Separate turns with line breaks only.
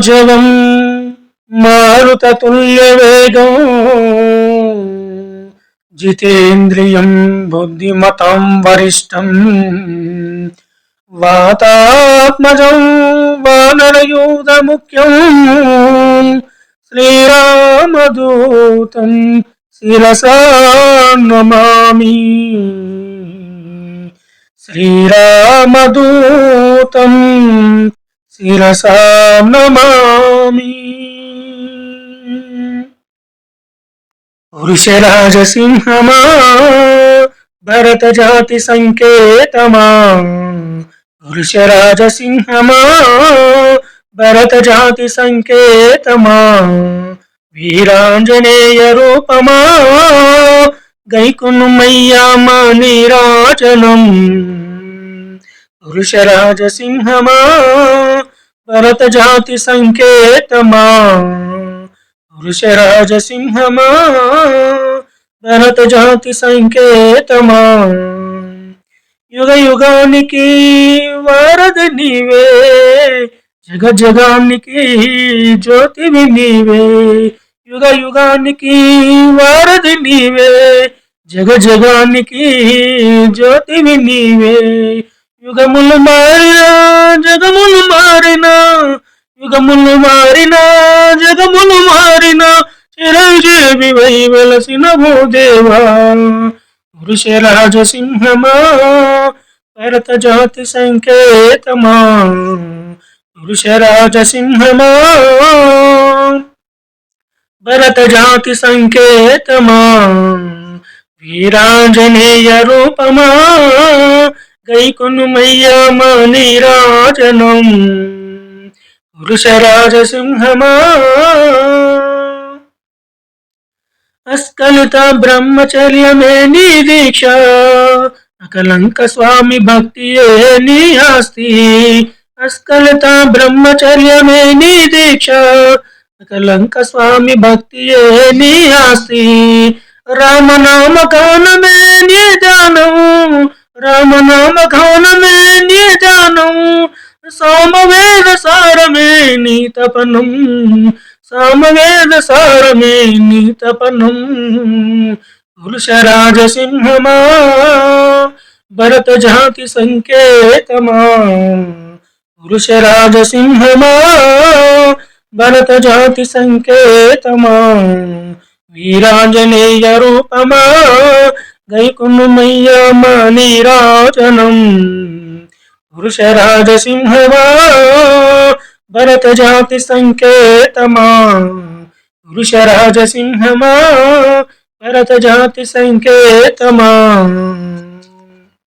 వాజవం మారుతతుల్యవేగం జితేంద్రియం బుద్ధిమతం వరిష్టం. వాతాత్మజం వానరయూధముఖ్యం. శ్రీరామదూతం శిరసా నమామి. శ్రీరామదూతం శిరసాం నమామి. పురుషరాజసింహమా భరత జాతి సంకేతమా. పురుషరాజసింహమా భరత జాతి సంకేతమా. వీరాంజనేయ రూపమా గైకునుమయ్యామా నీరాజనం. పురుషరాజసింహమా భరత జాతి సంకేతమా పురుషరాజసింహమా భరత జాతి సంకేతమా యుగ యుగానికి వారద నీవే జగ జగానికి జ్యోతివి నీవే యుగ యుగానికి వారధి నీవే జగ జగానికి జ్యోతివి నీవే యుగములు మారిన జగములు మారిన యుగములు మారిన జగములు మారిన చిరంజీవి వై వెలసిన భూదేవా సింహమా భరత జాతి సంకేతమా సింహమా భరత జాతి సంకేతమా. వీరాంజనేయ రూపమా గైకొనుమయ్యమా నీరాజనం పురుషరాజసింహమా అస్కలిత బ్రహ్మచర్యమే నీ దీక్ష అకలంక స్వామి భక్తియే నీ ఆస్తి అస్కలిత బ్రహ్మచర్యమే నీ దీక్ష అకలంక స్వామి భక్తియే నీ ఆస్తి రామనామ గానమే నీ దానము రామనామ గానమే నీ దానము సామవేద సారమే నీ తపనం సామవేద సారమే నీ తపనం పురుషరాజసింహమా భరత జాతి సంకేతమా. పురుషరాజసింహమా భరత జాతి సంకేతమా. వీరాంజనేయ రూపమా గైకునుమయ్యమా నీరాజనం. పురుషరాజసింహమా భరత జాతి సంకేతమా పురుషరాజసింహమా భరత జాతి సంకేతమా